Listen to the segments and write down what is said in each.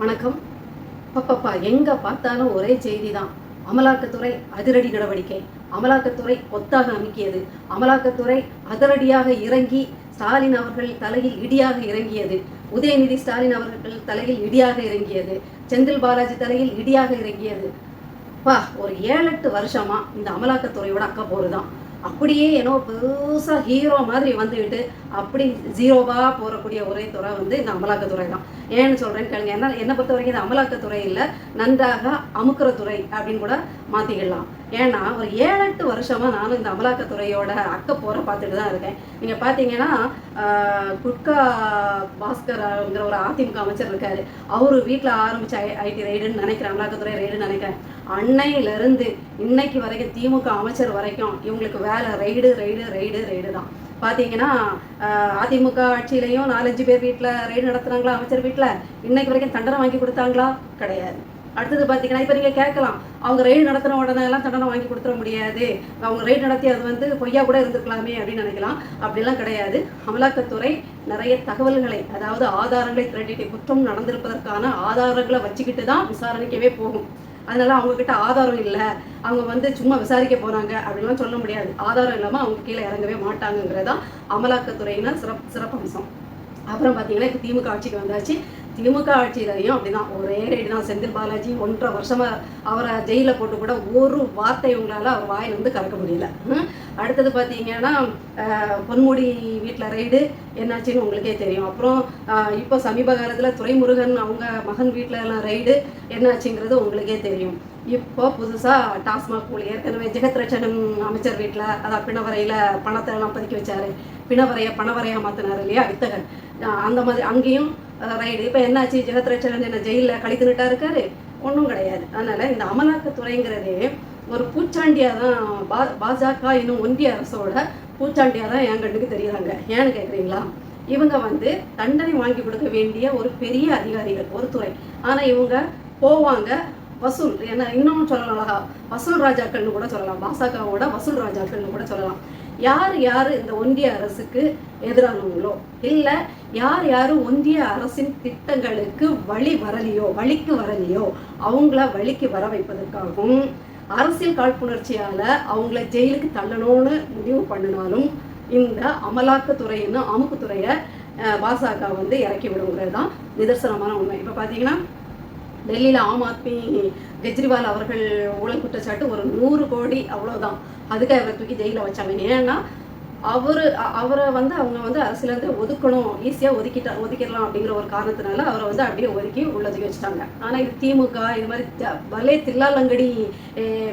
வணக்கம். பப்பப்பா எங்க பார்த்தாலும் ஒரே செய்தி தான் அமலாக்கத்துறை அதிரடி நடவடிக்கை. அமலாக்கத்துறை கொத்தாக அமுக்கியது. அமலாக்கத்துறை அதிரடியாக இறங்கி ஸ்டாலின் அவர்கள் தலையில் இடியாக இறங்கியது. உதயநிதி ஸ்டாலின் அவர்கள் தலையில் இடியாக இறங்கியது. செந்தில் பாலாஜி தலையில் இடியாக இறங்கியது. பா ஒரு ஏழு எட்டு வருஷமா இந்த அமலாக்கத்துறையோட அக்க போருதான். அப்படியே ஏனோ புதுசாக ஹீரோ மாதிரி வந்துக்கிட்டு அப்படி ஜீரோவா போறக்கூடிய ஒரே துறை வந்து இந்த அமலாக்கத்துறை தான். ஏன்னு சொல்றேன்னு கேளுங்க. என்ன என்னை பொறுத்த வரைக்கும் இந்த அமலாக்கத்துறை இல்லை நன்றாக அமுக்கிற துறை அப்படின்னு கூட மாத்திக்கலாம். ஏன்னா ஒரு ஏழு எட்டு வருஷமாக நானும் இந்த அமலாக்கத்துறையோட அக்க போற பார்த்துட்டு தான் இருக்கேன். நீங்கள் பார்த்தீங்கன்னா குட்கா பாஸ்கர்ங்கிற ஒரு அதிமுக அமைச்சர் இருக்காரு. அவரு வீட்டில் ஆரம்பிச்ச ஐடி ரைடுன்னு நினைக்கிறேன் அமலாக்கத்துறை ரைடுன்னு நினைக்கிறேன். அன்னையிலேருந்து இன்னைக்கு வரைக்கும் திமுக அமைச்சர் வரைக்கும் இவங்களுக்கு வேலை ரைடு ரைடு ரைடு ரைடு தான். பார்த்தீங்கன்னா அதிமுக ஆட்சியிலையும் நாலஞ்சு பேர் வீட்டில் ரைடு நடத்துனாங்களா அமைச்சர் வீட்டில் இன்னைக்கு வரைக்கும் தண்டனை வாங்கி கொடுத்தாங்களா? கிடையாது. அடுத்தது பார்த்தீங்கன்னா இப்போ நீங்கள் கேட்கலாம். அவங்க ரைடு நடத்தின உடனே எல்லாம் தண்டனை வாங்கி கொடுத்துட முடியாது. அவங்க ரைடு நடத்தி அது வந்து பொய்யா கூட இருந்திருக்கலாமே அப்படின்னு நினைக்கலாம். அப்படிலாம் கிடையாது. அமலாக்கத்துறை நிறைய தகவல்களை அதாவது ஆதாரங்களை திரட்டிட்டு குற்றம் நடந்திருப்பதற்கான ஆதாரங்களை வச்சுக்கிட்டு தான் விசாரணைக்கவே போகும். அதனால அவங்க கிட்ட ஆதாரம் இல்லை. அவங்க வந்து சும்மா விசாரிக்க போறாங்க அப்படின்லாம் சொல்ல முடியாது. ஆதாரம் இல்லாமல் அவங்க கீழே இறங்கவே மாட்டாங்கங்கிறதான் அமலாக்கத்துறையினர் சிறப்பு சிறப்பம்சம். அப்புறம் பார்த்தீங்கன்னா இப்போ திமுக ஆட்சிக்கு வந்தாச்சு. திமுக ஆட்சியிலையும் அப்படிதான். ஒரே ரைடு தான். செந்தில் பாலாஜி ஒன்றரை வருஷமா அவரை ஜெயிலில் போட்டு கூட ஒரு வார்த்தை உங்களால் அவர் வாயில் வந்து கறக்க முடியல. அடுத்தது பார்த்தீங்கன்னா பொன்முடி வீட்டில் ரைடு என்னாச்சுன்னு உங்களுக்கே தெரியும். அப்புறம் இப்போ சமீப காலத்தில் துரைமுருகன் அவங்க மகன் வீட்டில் எல்லாம் ரைடு என்னாச்சுங்கிறது உங்களுக்கே தெரியும். இப்போ புதுசாக டாஸ்மாக் ஊழி ஏற்கனவே ஜெகத்ரட்சணன் அமைச்சர் வீட்டில் அதான் பிணவரையில் பணத்தை எல்லாம் பதுக்கி வச்சாரு. பிணவரையை பணவரையாக மாற்றினார் இல்லையா? வித்தகன். அந்த மாதிரி அங்கேயும் ரைடு இப்போ என்னாச்சு? ஜெகத்ரட்சகன் என்ன ஜெயிலில் கழித்துனுட்டா இருக்காரு? ஒன்றும் கிடையாது. அதனால இந்த அமலாக்கத்துறைங்கிறதே ஒரு பூச்சாண்டியாக தான் பா பாஜக இன்னும் ஒன்றிய அரசோட பூச்சாண்டியாக தான் என் கண்ணுக்கு தெரியுறாங்க. ஏன்னு கேட்குறீங்களா இவங்க வந்து தண்டனை வாங்கி கொடுக்க வேண்டிய ஒரு பெரிய அதிகாரிகள் ஒரு துறை. ஆனால் இவங்க போவாங்க வசூல். என்ன இன்னும் சொல்லலாம் அழகா. வசூல் ராஜாக்கள்னு கூட சொல்லலாம். பாசகவோட வசூல் ராஜாக்கள்னு கூட சொல்லலாம். யார் யார் இந்த ஒன்றிய அரசுக்கு எதிரானவங்களோ? இல்லை யார் யார் ஒன்றிய அரசின் திட்டங்களுக்கு வழி வரலையோ வழிக்கு வரலையோ அவங்கள வழிக்கு வர வைப்பதற்காகவும் அரசியல் காழ்ப்புணர்ச்சியால் அவங்கள ஜெயிலுக்கு தள்ளணும்னு முடிவு பண்ணினாலும் இந்த அமலாக்கத்துறைன்னு அமுக்குத்துறையை பாசக வந்து இறக்கி விடுங்கிறது தான் நிதர்சனமான உண்மை. இப்போ பார்த்தீங்கன்னா டெல்லியில் ஆம் ஆத்மி கெஜ்ரிவால் அவர்கள் ஊழல் குற்றச்சாட்டு ஒரு நூறு கோடி அவ்வளோதான் அதுக்கு அவரை தூக்கி ஜெயிலில் வச்சாங்க. ஏன்னா அவர் அவரை வந்து அவங்க வந்து அரசியலேருந்து ஒதுக்கணும். ஈஸியாக ஒதுக்கிட்டா ஒதுக்கிடலாம் அப்படிங்கிற ஒரு காரணத்தினால அவரை வந்து அப்படியே ஒதுக்கி உள்ளதுக்கு வச்சுட்டாங்க. ஆனால் இது திமுக இது மாதிரி த- பலே தில்லாலங்கடி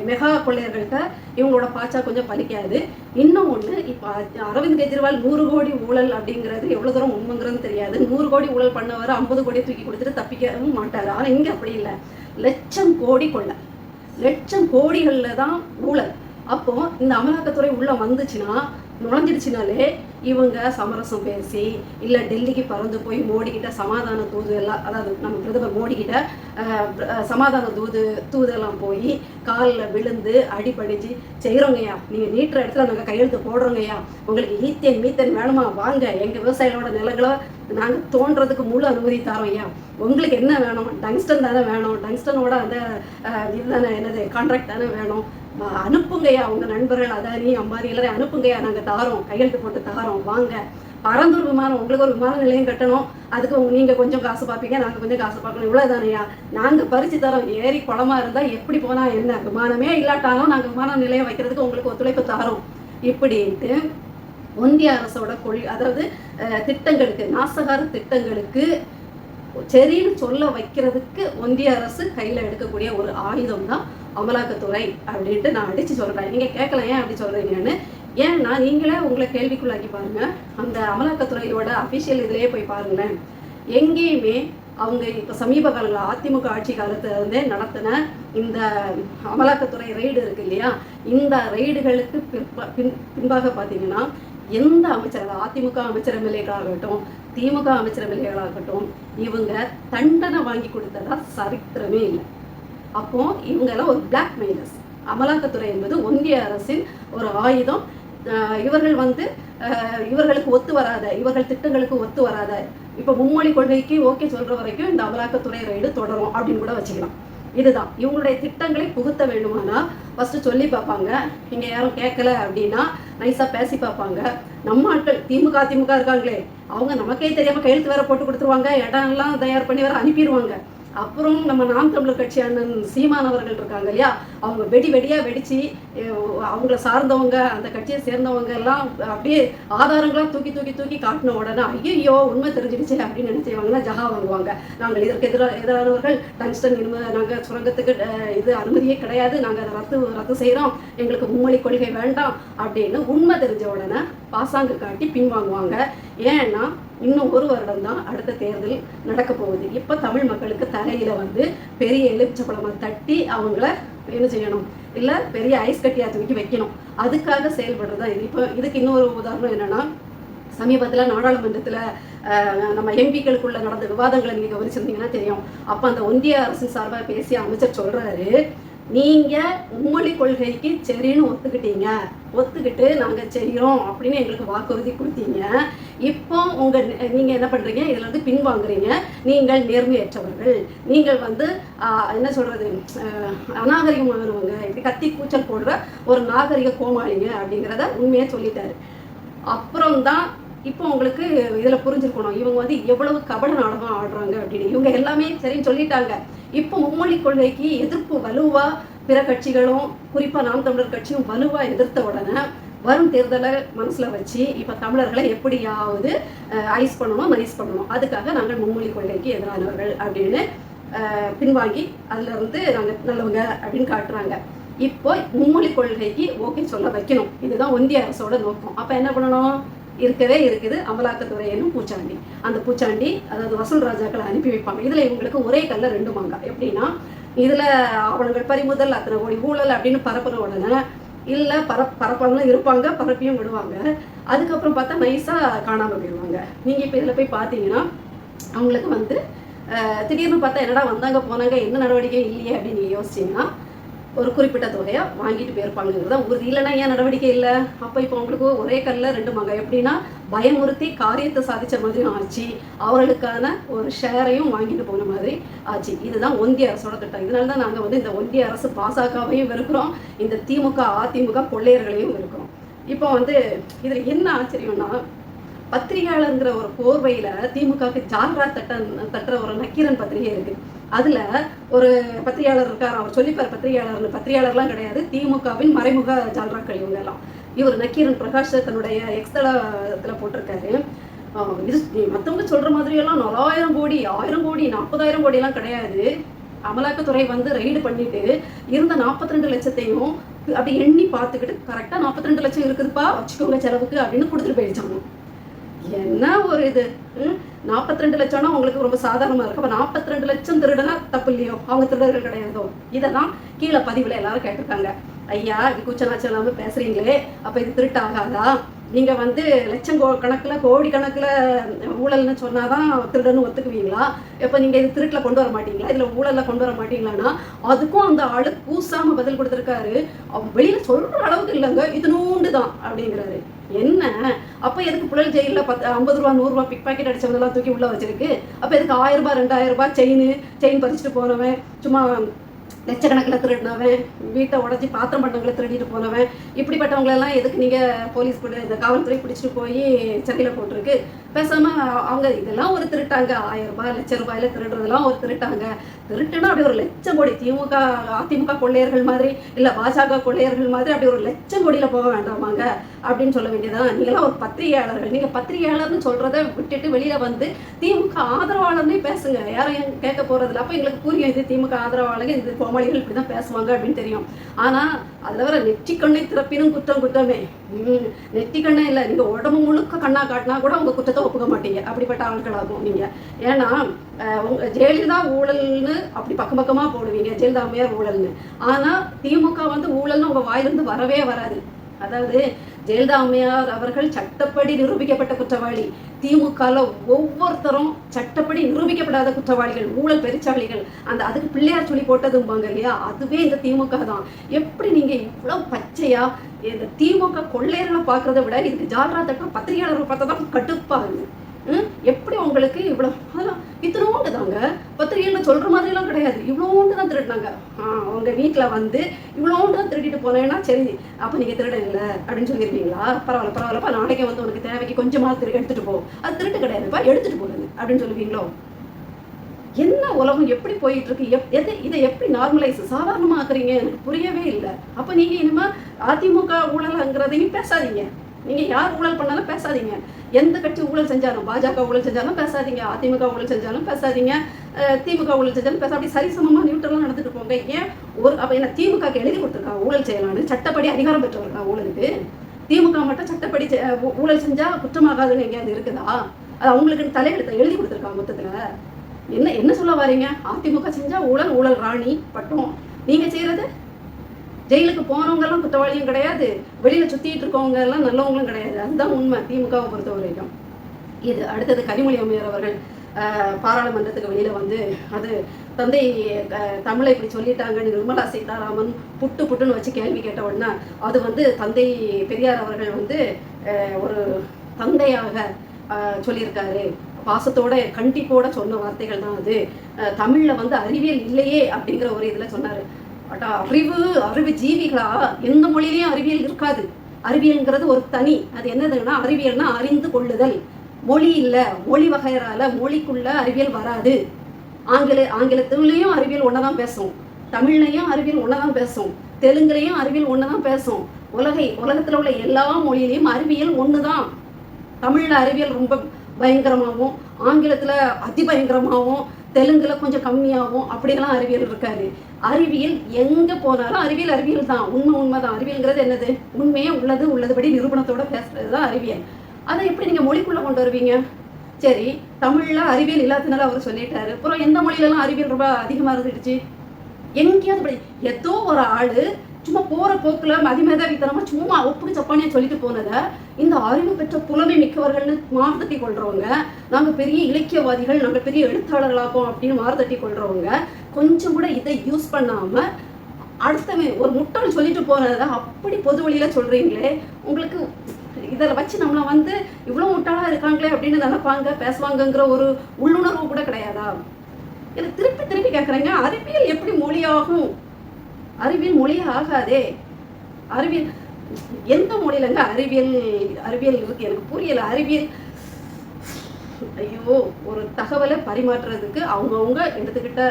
மெகா கொள்ளையர்கள்ட்ட இவங்களோட பாச்சா கொஞ்சம் பலிக்காது. இன்னும் ஒன்று இப்போ அரவிந்த் கெஜ்ரிவால் நூறு கோடி ஊழல் அப்படிங்கிறது எவ்வளோ தூரம் உண்மைங்கிறது தெரியாது. நூறு கோடி ஊழல் பண்ணவர் ஐம்பது கோடி தூக்கி கொடுத்துட்டு தப்பிக்கவும் மாட்டார். ஆனால் இங்கே அப்படி இல்லை. லட்சம் கோடி கொள்ளை. லட்சம் கோடிகளில் தான் ஊழல். அப்போ இந்த அமலாக்கத்துறை உள்ள வந்துச்சுன்னா நுழைஞ்சிடுச்சுனாலே இவங்க சமரசம் பேசி இல்லை டெல்லிக்கு பறந்து போய் மோடி சமாதான தூது எல்லாம் அதாவது நம்ம பிரதமர் மோடி சமாதான தூது தூதெல்லாம் போய் காலில் விழுந்து அடிபடிஞ்சு செய்கிறோங்கய்யா நீங்கள் நீட்டுற இடத்துல நாங்கள் கையெழுத்து போடுறோங்கய்யா உங்களுக்கு ஈத்தேன் மீத்தேன் வேணுமா வாங்க எங்கள் விவசாயிகளோட நிலங்களை நாங்கள் தோன்றதுக்கு முழு அனுமதி தரோம் ஐயா உங்களுக்கு என்ன வேணும்? டங்ஸ்டன் தானே வேணும். டங்ஸ்டனோட அந்த இது இதுதானே என்னது கான்ட்ராக்ட் தானே வேணும். அனுப்புங்கய்யா உங்க நண்பர்கள் அதானி அம்பாரி எல்லாரையும் அனுப்புங்கய்யா நாங்க தாரோம் கையெழுத்து போட்டு தாரோம். வாங்க. பரந்தூர் விமானம் உங்களுக்கு ஒரு விமான நிலையம் கட்டணும். அதுக்கு உங்க- நீங்க கொஞ்சம் காசு பார்ப்பீங்க நாங்க கொஞ்சம் காசு பார்க்கணும். இவ்வளவுதானையா நாங்க பறிச்சு தரோம். ஏரி குளமா இருந்தா எப்படி போனா என்ன? விமானமே இல்லாட்டாலும் நாங்க விமான நிலையம் வைக்கிறதுக்கு உங்களுக்கு ஒத்துழைப்பு தாரோம். இப்படின்ட்டு ஒன்றிய அரசோட கொள் அதாவது அஹ், திட்டங்களுக்கு நாசகார திட்டங்களுக்கு சரின்னு சொல்ல வைக்கிறதுக்கு ஒன்றிய அரசு கையில் எடுக்கக்கூடிய ஒரு ஆயுதம் தான் அமலாக்கத்துறை அப்படின்ட்டு நான் அடிச்சு சொல்கிறேன் நீங்கள் கேட்கல ஏன் அப்படி சொல்கிறீங்கன்னு ஏன்னா நீங்களே உங்களை கேள்விக்குள்ளாக்கி பாருங்க. அந்த அமலாக்கத்துறையோட அஃபிஷியல் இதிலேயே போய் பாருங்களேன். எங்கேயுமே அவங்க இப்போ சமீப காலங்களில் அதிமுக ஆட்சி காலத்தில் இருந்தே நடத்தின இந்த அமலாக்கத்துறை ரெய்டு இருக்கு இல்லையா? இந்த ரெய்டுகளுக்கு பிற்ப- பின் பின்பாக பார்த்தீங்கன்னா எந்த அமைச்சர் அதிமுக அமைச்சர் எம்எல்ஏக்களாகட்டும் திமுக அமைச்சர் எம்எல்ஏக்களாகட்டும் இவங்க தண்டனை வாங்கி கொடுத்ததா சரித்திரமே இல்லை. அப்போ இவங்கெல்லாம் ஒரு பிளாக் மெயிலர்ஸ் அமலாக்கத்துறை என்பது ஒன்றிய அரசின் ஒரு ஆயுதம். இவர்கள் வந்து இவர்களுக்கு ஒத்து வராத இவர்கள் திட்டங்களுக்கு ஒத்து வராத இப்போ மும்மொழி கொள்கைக்கு ஓகே சொல்ற வரைக்கும் இந்த அமலாக்கத்துறை ரைடு தொடரும் அப்படின்னு கூட வச்சுக்கலாம். இதுதான். இவங்களுடைய திட்டங்களை புகுத்த வேண்டுமானா ஃபர்ஸ்ட் சொல்லி பார்ப்பாங்க. இங்க யாரும் கேட்கல அப்படின்னா நைஸா பேசி பார்ப்பாங்க. நம்ம ஆட்கள் திமுக திமுக இருக்காங்களே அவங்க நமக்கே தெரியாம கையெழுத்து வேற போட்டு கொடுத்துருவாங்க. இடம் எல்லாம் தயார் பண்ணி வேற அனுப்பிடுவாங்க. அப்புறம் நம்ம நாம் தமிழர் கட்சி அண்ணன் சீமான் அவர்கள் இருக்காங்க இல்லையா? அவங்க வெடி வெடியாக வெடிச்சு அவங்கள சார்ந்தவங்க அந்த கட்சியை சேர்ந்தவங்க எல்லாம் அப்படியே ஆதாரங்களாக தூக்கி தூக்கி தூக்கி காட்டின உடனே ஐயோ உண்மை தெரிஞ்சிடுச்சு அப்படின்னு நினைச்சவங்கன்னா ஜகா ஜஹா வாங்குவாங்க. நாங்கள் இதற்கு எதிராக எதிரானவர்கள் டங்ஸ்டன் இனிமே நாங்கள் சுரங்கத்துக்கு இது அனுமதியே கிடையாது. நாங்கள் அதை ரத்து ரத்து செய்கிறோம் எங்களுக்கு மும்மொழி கொள்கை வேண்டாம் அப்படின்னு உண்மை தெரிஞ்ச உடனே பாசாங்கு காட்டி பின்வாங்குவாங்க ஏன்னா இன்னும் ஒரு வருடம் தான் அடுத்த தேர்தல் நடக்க போகுது. இப்போ தமிழ் மக்களுக்கு தலையில வந்து பெரிய எலுமிச்சப்பழமா தட்டி அவங்கள என்ன செய்யணும்? இல்லை பெரிய ஐஸ் கட்டியா தூக்கி வைக்கணும். அதுக்காக செயல்படுறது தான் இது. இப்போ இதுக்கு இன்னொரு உதாரணம் என்னன்னா சமீபத்தில் நாடாளுமன்றத்தில் நம்ம எம்பிக்களுக்குள்ள நடந்த விவாதங்களை நீங்கள் கவனிச்சிருந்தீங்கன்னா தெரியும். அப்போ அந்த ஒன்றிய அரசின் சார்பாக பேசிய அமைச்சர் சொல்றாரு நீங்க மும்மொழி கொள்கைக்கு சரின்னு ஒத்துக்கிட்டீங்க. ஒத்துக்கிட்டு நாங்கள் செய்கிறோம் அப்படின்னு எங்களுக்கு வாக்குறுதி கொடுத்தீங்க. இப்போ உங்கள் நீங்கள் என்ன பண்ணுறீங்க இதுல இருந்து பின்வாங்குறீங்க. நீங்கள் நேர்மையற்றவர்கள். நீங்கள் வந்து என்ன சொல்றது? ஆஹ், அநாகரிகமானவங்க இப்படி கத்தி கூச்சல் போடுற ஒரு நாகரிக கோமாளிங்க அப்படிங்கிறத உண்மையாக சொல்லிட்டாரு. அப்புறம் தான் இப்போ உங்களுக்கு இதில் புரிஞ்சிருக்கணும். இவங்க வந்து எவ்வளவு கபட நாடகம் ஆடுறாங்க அப்படின்னு. இவங்க எல்லாமே சரின்னு சொல்லிட்டாங்க. இப்போ மும்மொழி கொள்கைக்கு எதிர்ப்பு வலுவா பிற கட்சிகளும் குறிப்பாக நாம் தமிழர் கட்சியும் வலுவாக எதிர்த்த உடனே வரும் தேர்தலை மனசில் வச்சு இப்போ தமிழர்களை எப்படியாவது ஐஸ் பண்ணணும் நைஸ் பண்ணணும். அதுக்காக நாங்கள் மும்மொழி கொள்கைக்கு எதிரானவர்கள் அப்படின்னு பின்வாங்கி அதில் இருந்து நாங்கள் நல்லவங்க அப்படின்னு காட்டுறாங்க. இப்போ மும்மொழி கொள்கைக்கு ஓகே சொல்ல வைக்கணும். இதுதான் ஒன்றிய அரசோட நோக்கம். அப்போ என்ன பண்ணணும்? இருக்கவே இருக்குது அமலாக்கத்துறை என்னும் பூச்சாண்டி. அந்த பூச்சாண்டி அதாவது வசூல் ராஜாக்களை அனுப்பி வைப்பாங்க. இதில் இவங்களுக்கு ஒரே கல்ல ரெண்டு மாங்கா. எப்படின்னா இதில் ஆவணங்கள் பறிமுதல் அத்தனை கோடி ஊழல் அப்படின்னு பரப்புற உடனே இல்லை பர பரப்பாமலும் இருப்பாங்க பரப்பியும் விடுவாங்க. அதுக்கப்புறம் பார்த்தா நைஸாக காணாமல் போயிடுவாங்க. நீங்கள் இப்போ இதில் போய் பார்த்தீங்கன்னா அவங்களுக்கு வந்து திடீர்னு பார்த்தா என்னடா வந்தாங்க போனாங்க என்ன நடவடிக்கை இல்லையே அப்படின்னு யோசிச்சிங்கன்னா யோசிச்சீங்கன்னா ஒரு குறிப்பிட்ட தொகையை வாங்கிட்டு போயிருப்பாங்கிறது தான் உறுதி. இல்லைன்னா ஏன் நடவடிக்கை இல்லை? அப்போ இப்போ உங்களுக்கு ஒரே கல்ல ரெண்டு மங்க எப்படின்னா பயமுறுத்தி காரியத்தை சாதித்த மாதிரியும் ஆச்சு. அவர்களுக்கான ஒரு ஷேரையும் வாங்கிட்டு போன மாதிரி ஆச்சு. இதுதான் ஒன்றிய அரசோட திட்டம். இதனால தான் நாங்கள் வந்து இந்த ஒன்றிய அரசு பாசகவையும் வெறுக்கிறோம். இந்த திமுக அதிமுக கொள்ளையர்களையும் வெறுக்கிறோம். இப்போ வந்து இதில் என்ன ஆச்சரியம்னா பத்திரிகையாளருங்கிற ஒரு போர்வையில் திமுகவுக்கு ஜால்ரா தட்ட தட்டுற ஒரு நக்கீரன் பத்திரிகை இருக்குது அதில் ஒரு பத்திரிகையாளர் இருக்கார் அவர் சொல்லிப்பார் பத்திரிகையாளர் பத்திரிகையாளர்லாம் கிடையாது. திமுகவின் மறைமுக ஜால்ராக்கள் இவங்க எல்லாம். இவர் நக்கீரன் பிரகாஷ் தன்னுடைய எக்ஸ்தலத்தில் போட்டிருக்காரு. இது மற்றவங்க சொல்கிற மாதிரியெல்லாம் நாலாயிரம் கோடி ஆயிரம் கோடி நாற்பதாயிரம் கோடி கிடையாது. அமலாக்கத்துறை வந்து ரைடு பண்ணிட்டு இருந்த 42 லட்சத்தையும் அப்படி எண்ணி பார்த்துக்கிட்டு கரெக்டாக 42 லட்சம் இருக்குதுப்பா வச்சுக்கோங்க செலவுக்கு அப்படின்னு கொடுத்துட்டு போயிடுச்சாங்க. என்ன ஒரு இது? நாற்பத்தி ரெண்டு லட்சம்னா உங்களுக்கு ரொம்ப சாதாரணமா இருக்கு. அப்ப நாற்பத்தி ரெண்டு லட்சம் திருடுனா தப்பு இல்லையோ? அவங்க திருடர்கள் கிடையாதோ. இதெல்லாம் கீழே பதிவுல எல்லாரும் கேட்டிருக்காங்க. ஐயா இது கூச்சநாச்சம் இல்லாம பேசுறீங்களே. அப்ப இது திருட்டு நீங்கள் வந்து லட்சம் கோ கணக்கில் கோடி கணக்கில் ஊழல்னு சொன்னாதான் திருடன்னு ஒத்துக்குவீங்களா? இப்போ நீங்கள் இது திருட்டில் கொண்டு வர மாட்டீங்களா? இதில் ஊழலில் கொண்டு வர மாட்டீங்களான்னா அதுக்கும் அந்த ஆள் கூசாமல் பதில் கொடுத்துருக்காரு. அவன் வெளியில் சொல்கிற அளவுக்கு இல்லைங்க. இது நூண்டு தான் அப்படிங்கிறாரு. என்ன? அப்போ எதுக்கு புழல் ஜெயிலில் பத்து ஐம்பது ரூபா நூறுரூவா பிக் பாக்கெட் அடித்தவங்கெல்லாம் தூக்கி உள்ளே வச்சிருக்கு? அப்போ எதுக்கு ஆயிரம் ரூபாய் ரெண்டாயிரம் ரூபாய் செயின் செயின் பறிச்சுட்டு போகிறவன் சும்மா லட்சக்கணக்கில் திருடினவன் வீட்டை உடச்சி பாத்திரம் பண்ணவங்களை திருடிட்டு போனவன். இப்படிப்பட்டவங்களெல்லாம் எதுக்கு நீங்கள் போலீஸ் கூட இந்த காவல்துறை பிடிச்சிட்டு போய் சிறையில் போட்டிருக்கு? பேசாம அவங்க இதெல்லாம் ஒரு திருட்டாங்க. ஆயிரம் ரூபாய் லட்ச ரூபாயில திருடுறதெல்லாம் ஒரு திருட்டாங்க. திருட்டுனா அப்படி ஒரு லட்சம் கோடி திமுக அதிமுக கொள்ளையர்கள் மாதிரி இல்லை பாஜக கொள்ளையர்கள் மாதிரி அப்படி ஒரு லட்சம் கோடியில் போக வேண்டாமாங்க அப்படின்னு சொல்ல வேண்டியதான் நீங்களாம் ஒரு பத்திரிகையாளர்கள். நீங்கள் பத்திரிகையாளர்னு சொல்கிறத விட்டுட்டு வெளியில் வந்து திமுக ஆதரவாளர்னே பேசுங்க. யாரையும் கேட்க போகிறதில்ல அப்போ எங்களுக்கு புரியும் இது திமுக ஆதரவாளர்கள் இது கோமாளிகள் இப்படி தான் பேசுவாங்க அப்படின்னு தெரியும். ஆனால் அதில் வர நெற்றிக்கண்ணை திறப்பினும் குற்றம் குற்றமே. நெற்றிக்கண்ணே இல்லை நீங்கள் உடம்பு முழுக்க கண்ணா காட்டினா கூட உங்கள் குற்றத்தை ஒப்புக்க மாட்டீங்க. அப்படிப்பட்ட ஆட்களாகும் நீங்கள் ஏன்னா உங்க ஜெயலலிதா ஊழல்னு அப்படி பக்கம் பக்கமாக போடுவீங்க ஜெயலலிதா அம்மையார் ஊழல்னு. ஆனால் திமுக வந்து ஊழல்னு உங்கள் வாயிலிருந்து வரவே வராது. அதாவது ஜெயலலிதா அம்மையார் அவர்கள் சட்டப்படி நிரூபிக்கப்பட்ட குற்றவாளி. திமுகவில் ஒவ்வொருத்தரும் சட்டப்படி நிரூபிக்கப்படாத குற்றவாளிகள் ஊழல் பெருச்சாளிகள் அந்த அதுக்கு பிள்ளையார் சொல்லி போட்டதும்பாங்க இல்லையா? அதுவே இந்த திமுக தான். எப்படி நீங்கள் இவ்வளோ பச்சையாக இந்த திமுக கொள்ளையர்களை பார்க்குறத விட இதுக்கு ஜால்ரா தட்டம் பத்திரிகையாளர்கள் பார்த்தா தான் கடுப்பாகுது எப்படி உங்களுக்கு இவ்வளோ அதெல்லாம் இத்தனோண்டு தாங்க. பத்திரிகையில் சொல்கிற மாதிரிலாம் கிடையாது. இவ்வளோண்டு தான் திருடினாங்க. ஆ அவங்க வீட்டில் வந்து இவ்வளோண்டு தான் திருடிட்டு போனேன்னா சரி அப்போ நீங்கள் திருட இல்லை அப்படின்னு சொல்லியிருக்கீங்களா பரவாயில்ல பரவாயில்லப்பா நாளைக்கு வந்து உனக்கு தேவைக்கு கொஞ்சமாக திரு எடுத்துகிட்டு போ. அது திருட்டு கிடையாதுப்பா எடுத்துகிட்டு போகுது அப்படின்னு சொல்லுவீங்களோ? என்ன உலகம் எப்படி போயிட்டு இருக்கு எப் எது இதை எப்படி நார்மலைஸ் சாதாரணமாக ஆக்குறீங்க எனக்கு புரியவே இல்லை. அப்போ நீங்கள் இனிமேல் அதிமுக ஊழலங்கிறதையும் பேசாதீங்க. நீங்கள் யார் ஊழல் பண்ணாலும் பேசாதீங்க. எந்த கட்சி ஊழல் செஞ்சாலும் பாஜக ஊழல் செஞ்சாலும் பேசாதீங்க அதிமுக ஊழல் செஞ்சாலும் பேசாதீங்க திமுக ஊழல் செஞ்சாலும் பேச அப்படி சரிசமமாக நியூட்ரலாக நடந்துட்டு போங்க. ஏன் ஒரு அப்போ என்ன திமுக எழுதி கொடுத்துருக்கா ஊழல் செய்யலாம்னு சட்டப்படி அதிகாரம் பெற்றவர்களா ஊழலுக்கு? திமுக மட்டும் சட்டப்படி ஊழல் செஞ்சால் குற்றமாகாதுன்னு எங்கேயாவது இருக்குதா? அது அவங்களுக்கு தலையெழுத்த எழுதி கொடுத்துருக்காங்க மொத்தத்தில்? என்ன என்ன சொல்ல வரீங்க? அதிமுக செஞ்சால் ஊழல் ஊழல் ராணி பட்டம். நீங்க செய்யறது? ஜெயிலுக்கு போனவங்கெல்லாம் குற்றவாளியும் கிடையாது. வெளியில சுத்திட்டு இருக்கவங்க எல்லாம் நல்லவங்களும் கிடையாது. அதுதான் உண்மை திமுகவை பொறுத்த வரைக்கும் இது அடுத்தது கனிமொழி அம்மையார் அவர்கள் பாராளுமன்றத்துக்கு வெளியில வந்து அது தந்தை தமிழை இப்படி சொல்லிட்டாங்கன்னு நிர்மலா சீதாராமன் புட்டு புட்டுன்னு வச்சு கேள்வி கேட்ட உடனே அது வந்து தந்தை பெரியார் அவர்கள் வந்து ஒரு தந்தையாக ஆஹ், சொல்லியிருக்காரு. பாசத்தோட கண்டிப்போட சொன்ன வார்த்தைகள் தான் அது. அஹ், தமிழ்ல வந்து அறிவியல் இல்லையே அப்படிங்கிற ஒரு இதுல சொன்னாரு. அட்டா அறிவு அறிவு ஜீவிகளா? எந்த மொழியிலையும் அறிவியல் இருக்காது. அறிவியல்ங்கிறது ஒரு தனி. அது என்னதுன்னா அறிவியல்னா அறிந்து கொள்ளுதல். மொழி இல்லை மொழி வகையறால மொழிக்குள்ள அறிவியல் வராது. ஆங்கில ஆங்கிலத்துலேயும் அறிவியல் ஒன்று தான் பேசும். தமிழ்லையும் அறிவியல் ஒன்று தான் பேசும். தெலுங்குலையும் அறிவியல் ஒன்று தான் பேசும். உலகை உலகத்தில் உள்ள எல்லா மொழியிலையும் அறிவியல் ஒன்று தான் தமிழில் அறிவியல் ரொம்ப பயங்கரமாகவும் ஆங்கிலத்தில் அதிபயங்கரமாகவும் தெலுங்குல கொஞ்சம் கம்மியாகவும் அப்படியெல்லாம் அறிவியல் இருக்காது. அறிவியல் எங்கே போனாலும் அறிவியல் அறிவியல் தான். உண்மை உண்மை தான் அறிவியல்ங்கிறது என்னது? உண்மையே உள்ளது உள்ளதுபடி நிரூபணத்தோட பேசுறது தான் அறிவியல். அதை எப்படி நீங்கள் மொழிக்குள்ளே கொண்டு வருவீங்க? சரி தமிழ்ல அறிவியல் இல்லாததுனால அவர் சொல்லிட்டாரு. அப்புறம் எந்த மொழியிலலாம் அறிவியல் ரொம்ப அதிகமாக இருந்துடுச்சு? எங்கேயாவது படி. ஏதோ ஒரு ஆளு சும்மா போற போக்குல அதிமேதாவித்தனமா சும்மா ஒப்புக்கு சப்பானியா சொல்லிட்டு போனதை இந்த அறிவு பெற்ற புலமை மிக்கவர்கள்னு மாறுதட்டி கொள்றவங்க நாங்க பெரிய இலக்கியவாதிகள் நாங்க பெரிய எழுத்தாளர்களாகும் அப்படின்னு மாறுதட்டி கொள்றவங்க கொஞ்சம் கூட இதை யூஸ் பண்ணாம அடுத்தவன் ஒரு முட்டாள் சொல்லிட்டு போனதை அப்படி பொது வழியில சொல்றீங்களே உங்களுக்கு இதில் வச்சு நம்மளை வந்து இவ்வளோ முட்டாளாக இருக்காங்களே அப்படின்னு நினைப்பாங்க பேசுவாங்கங்கிற ஒரு உள்ளுணர்வு கூட கிடையாதா? இதை திருப்பி திருப்பி கேட்குறேங்க அறிவியல் எப்படி மொழியாகும்? அறிவியல் மொழியே ஆகாதே அறிவியல் எந்த மொழியிலங்க அறிவியல் அறிவியல் இருக்கு? எனக்கு புரியல. அறிவியல் ஐயோ ஒரு தகவலை பரிமாற்றுறதுக்கு அவங்கவுங்க எடுத்துக்கிட்ட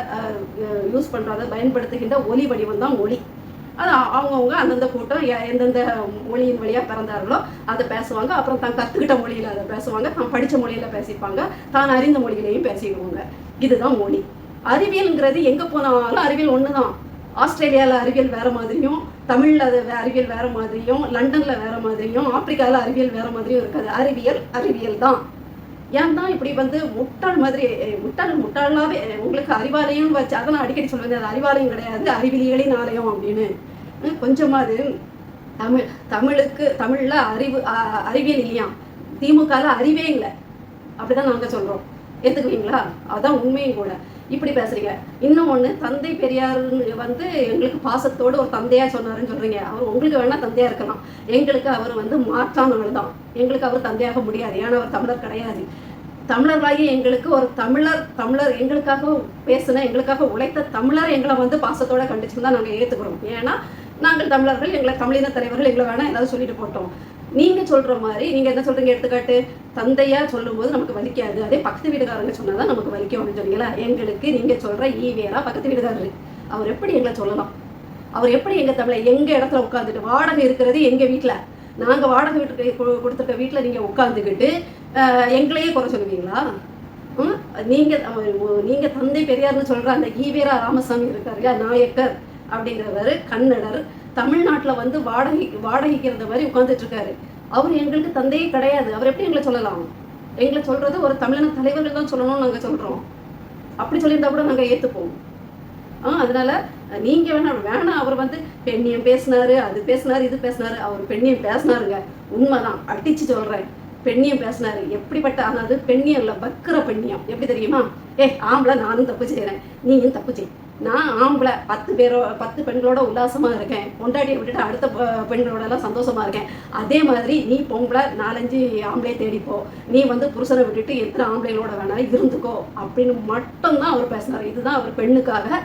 யூஸ் பண்ணுறத பயன்படுத்துகின்ற ஒலி வடிவம் தான் மொழி அது அவங்கவுங்க அந்தந்த கூட்டம் எ- எந்தெந்த மொழியின் வழியாக பிறந்தார்களோ அதை பேசுவாங்க. அப்புறம் தான் கற்றுக்கிட்ட மொழியில் அதை பேசுவாங்க. தான் படித்த மொழியில் பேசிப்பாங்க. தான் அறிந்த மொழியிலையும் பேசிக்குவாங்க இதுதான் மொழி அறிவியல்ங்கிறது எங்கே போனாலும் அறிவியல் ஒன்று தான் ஆஸ்திரேலியாவில் அறிவியல் வேறு மாதிரியும் தமிழில் அது அறிவியல் வேறு மாதிரியும் லண்டனில் வேறு மாதிரியும் ஆப்பிரிக்காவில் அறிவியல் வேறு மாதிரியும் இருக்காது. அறிவியல் அறிவியல் தான் ஏன் தான் இப்படி வந்து முட்டாள் மாதிரி முட்டாள் முட்டாளாவே உங்களுக்கு அறிவாலயம் வச்சு அதை நான் அடிக்கடி சொல்லுவேன் அது அறிவாலயம் கிடையாது அறிவிலிகளின் ஆலயம் அப்படின்னு. கொஞ்சமாவது தமிழ் தமிழுக்கு தமிழில் அறிவு அறிவியல் இல்லையா? திமுகவில் அறிவே இல்லை. அப்படிதான் நாங்கள் சொல்கிறோம் ஏற்றுக்குவீங்களா அதுதான் உண்மையும் கூட. இப்படி பேசுறீங்க. இன்னும் ஒன்று தந்தை பெரியாருன்னு வந்து எங்களுக்கு பாசத்தோடு ஒரு தந்தையாக சொன்னாருன்னு சொல்கிறீங்க அவர் உங்களுக்கு வேணால் தந்தையாக இருக்கலாம். எங்களுக்கு அவர் வந்து மாற்றானவர் தான். எங்களுக்கு அவர் தந்தையாக முடியாது. ஏன்னா அவர் தமிழர் கிடையாது. தமிழராகி எங்களுக்கு ஒரு தமிழர் தமிழர் எங்களுக்காக பேசின எங்களுக்காக உழைத்த தமிழர் எங்களை வந்து பாசத்தோடு கண்டிச்சுன்னு தான் நாங்கள் ஏற்றுக்கிறோம் ஏன்னா நாங்கள் தமிழர்கள் எங்களை தமிழின தலைவர்கள் எங்களை வேணால் ஏதாவது சொல்லிட்டு போட்டோம். நீங்க சொல்ற மாதிரி நீங்க என்ன சொல்றீங்க எடுத்துக்காட்டு? தந்தையா சொல்லும்போது நமக்கு வலிக்காது. அதே பக்கத்து வீட்டுக்காரங்க சொன்னாதான் நமக்கு வலிக்கும் அப்படின்னு சொன்னீங்களா? எங்களுக்கு நீங்க சொல்ற ஈவேரா பக்கத்து வீட்டுக்காரரு அவர் எப்படி எங்களை சொல்லலாம்? அவர் எப்படி எங்க தமிழை எங்க இடத்துல உட்காந்துட்டு வாடகை இருக்கிறது எங்க வீட்டில் நாங்க வாடகை வீட்டுக்கு கொடுத்துருக்க கொடுத்திருக்க வீட்ல நீங்க உட்காந்துக்கிட்டு எங்களையே குறை சொல்லுவீங்களா? ம்? நீங்க நீங்க தந்தை பெரியார்னு சொல்ற அந்த ஈவேரா ராமசாமி இருக்காரு இல்லையா? நாயக்கர். அப்படிங்கிறவர் கன்னடர் தமிழ்நாட்டுல வந்து வாடகை வாடகைக்கு மாதிரி உட்கார்ந்துட்டு இருக்காரு அவர் எங்களுக்கு தந்தையே கிடையாது. அவர் எப்படி எங்களை சொல்லலாம்? எங்களை சொல்றது ஒரு தமிழன தலைவர்கள் தான் சொல்லணும்னு நாங்க சொல்றோம். அப்படி சொல்லியிருந்தா கூட நாங்க ஏத்துப்போம். ஆ அதனால நீங்க வேணா வேணாம் அவர் வந்து பெண்ணியம் பேசினாரு அது பேசினாரு இது பேசினாரு. அவர் பெண்ணியம் பேசினாருங்க. உண்மைதான். அடிச்சு சொல்றேன். பெண்ணியம் பேசினாரு. எப்படிப்பட்ட அதாவது பெண்ணியம் இல்லை பக்கிர பெண்ணியம். எப்படி தெரியுமா? ஏ ஆம்பளை நானும் தப்பு செய்கிறேன் நீயும் தப்பு செய். நான் ஆம்பளை பத்து பேரோ பத்து பெண்களோட உல்லாசமாக இருக்கேன். பொண்டாட்டியை விட்டுட்டு அடுத்த பெண்களோடலாம் சந்தோஷமாக இருக்கேன். அதே மாதிரி நீ பொம்பளை நாலஞ்சு ஆம்பளையை தேடிப்போ நீ வந்து புருஷனை விட்டுட்டு எத்தனை ஆம்பளைகளோட வேணாலும் இருந்துக்கோ அப்படின்னு மட்டும்தான் அவர் பேசினார் இதுதான் அவர் பெண்ணுக்காக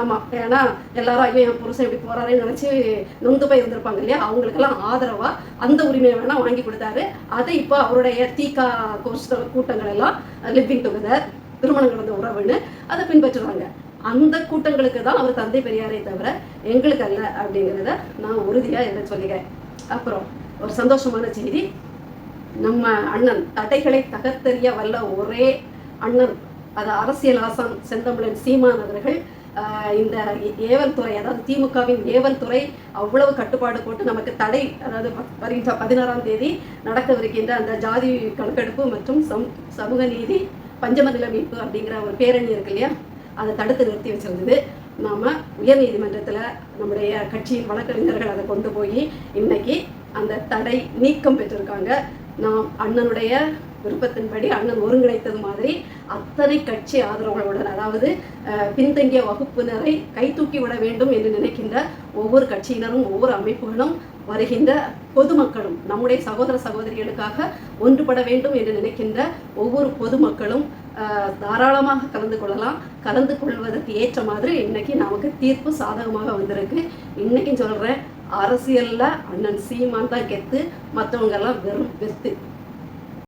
ஆமாம் ஏன்னா எல்லாரும் ஐயோ என் புருஷன் இப்படி போறாருன்னு நினச்சி நொந்து போய் இருந்திருப்பாங்க இல்லையா? அவங்களுக்கெல்லாம் ஆதரவாக அந்த உரிமையை வேணால் வாங்கி கொடுத்தாரு. அதை இப்போ அவருடைய தீகா கோர்ஸ் கூட்டங்கள் எல்லாம் லிவிங் டுகெதர் திருமணம் கடந்த உறவுன்னு அதை பின்பற்றுறாங்க. அந்த கூட்டங்களுக்கு தான் அவர் தந்தை பெரியாரே தவிர எங்களுக்கு அல்ல அப்படிங்கிறத நான் உறுதியாக என்ன சொல்லிக்கிறேன் அப்புறம் ஒரு சந்தோஷமான செய்தி. நம்ம அண்ணன் தடைகளை தகர்த்தெறிய வல்ல ஒரே அண்ணன் அது அரசியல் ஆசான் செந்தமிழன் சீமான் அவர்கள் இந்த ஏவல் துறை அதாவது திமுகவின் ஏவல் துறை அவ்வளவு கட்டுப்பாடு போட்டு நமக்கு தடை அதாவது ப- வருகின்ற பதினாறாம் தேதி நடக்கவிருக்கின்ற அந்த ஜாதி கணக்கெடுப்பு மற்றும் சம் சமூக நீதி பஞ்சம நில மீட்பு அப்படிங்கிற ஒரு பேரணி இருக்கு இல்லையா? அதை தடுத்து நிறுத்தி வச்சிருந்தது. நாம் உயர்நீதிமன்றத்தில் நம்முடைய கட்சியின் வழக்கறிஞர்கள் அதை கொண்டு போய் இன்னைக்கு அந்த தடை நீக்கம் பெற்றிருக்காங்க. நாம் அண்ணனுடைய விருப்பத்தின்படி அண்ணன் ஒருங்கிணைத்தது மாதிரி அத்தனை கட்சி ஆதரவுகளுடன் அதாவது பின்தங்கிய வகுப்பினரை கை தூக்கி விட வேண்டும் என்று நினைக்கின்ற ஒவ்வொரு கட்சியினரும் ஒவ்வொரு அமைப்புகளும் வருகின்ற பொதுமக்களும் நம்முடைய சகோதர சகோதரிகளுக்காக ஒன்றுபட வேண்டும் என்று நினைக்கின்ற ஒவ்வொரு பொதுமக்களும் தாராளமாக கலந்து கொள்ளலாம். கலந்து கொள்வதற்கு ஏற்ற மாதிரி இன்னைக்கு நமக்கு தீர்ப்பு சாதகமாக வந்திருக்கு. இன்னைக்கு சொல்கிறேன் அரசியலில் அண்ணன் சீமான் தான் கெத்து மற்றவங்கெல்லாம் வெறும் வெத்து.